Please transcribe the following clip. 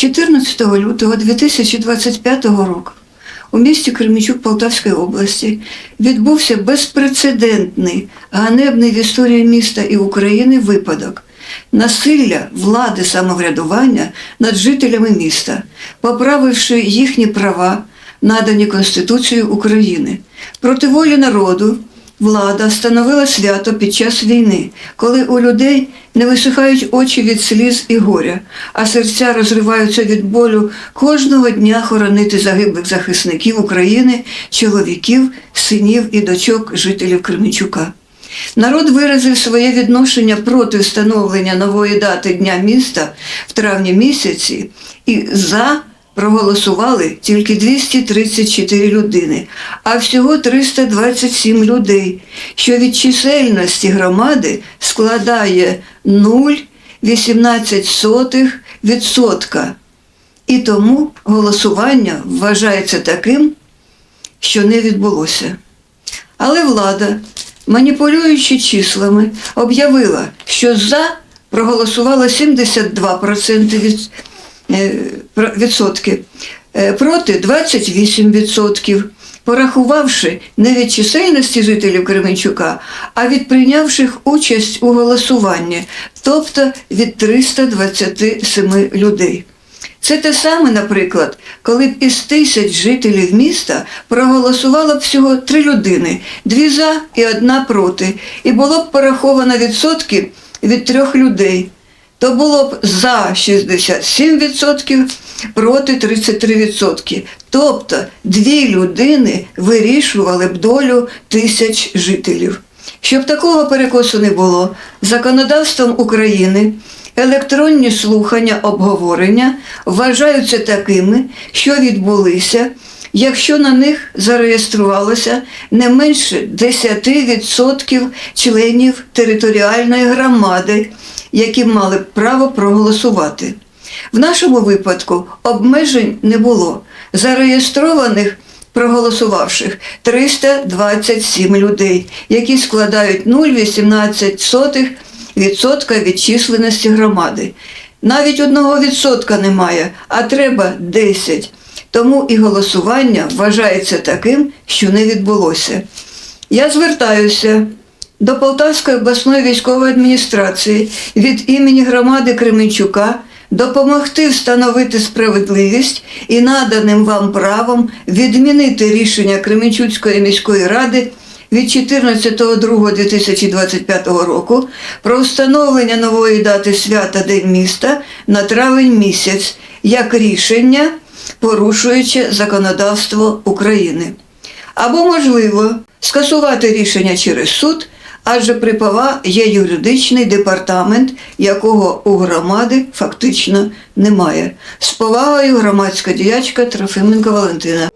14 лютого 2025 року у місті Кременчук Полтавської області відбувся безпрецедентний, ганебний в історії міста і України випадок насилля влади самоврядування над жителями міста, поправивши їхні права, надані Конституцією України. Проти волі народу влада встановила свято під час війни, коли у людей не висихають очі від сліз і горя, а серця розриваються від болю кожного дня хоронити загиблих захисників України, чоловіків, синів і дочок жителів Кременчука. Народ виразив своє відношення проти встановлення нової дати Дня міста в травні місяці і за проголосували тільки 234 людини, а всього 327 людей, що від чисельності громади складає 0,18%. І тому голосування вважається таким, що не відбулося. Але влада, маніпулюючи числами, об'явила, що за проголосувало 72% від, відсотки, е, проти 28%, порахувавши не від чисельності жителів Кременчука, а від прийнявших участь у голосуванні, тобто від 327 людей. Це те саме, наприклад, коли б із тисяч жителів міста проголосувало б всього три людини, дві за і одна проти, і було б пораховано відсотки від трьох людей. То було б за 67%, проти 33%. Тобто дві людини вирішували б долю тисяч жителів. Щоб такого перекосу не було, законодавством України електронні слухання обговорення вважаються такими, що відбулися, якщо на них зареєструвалося не менше 10% членів територіальної громади, які мали право проголосувати. В нашому випадку обмежень не було. Зареєстрованих проголосувавших 327 людей, які складають 0,18% від численності громади. Навіть одного відсотка немає, а треба 10. Тому і голосування вважається таким, що не відбулося. Я звертаюся до Полтавської обласної військової адміністрації від імені громади Кременчука допомогти встановити справедливість і наданим вам правом відмінити рішення Кременчуцької міської ради від 14.02.2025 року про встановлення нової дати свята День міста на травень місяць як рішення, порушуючи законодавство України. Або, можливо, скасувати рішення через суд, адже при ПАВА є юридичний департамент, якого у громади фактично немає. З повагою громадська діячка Трофименко Валентина.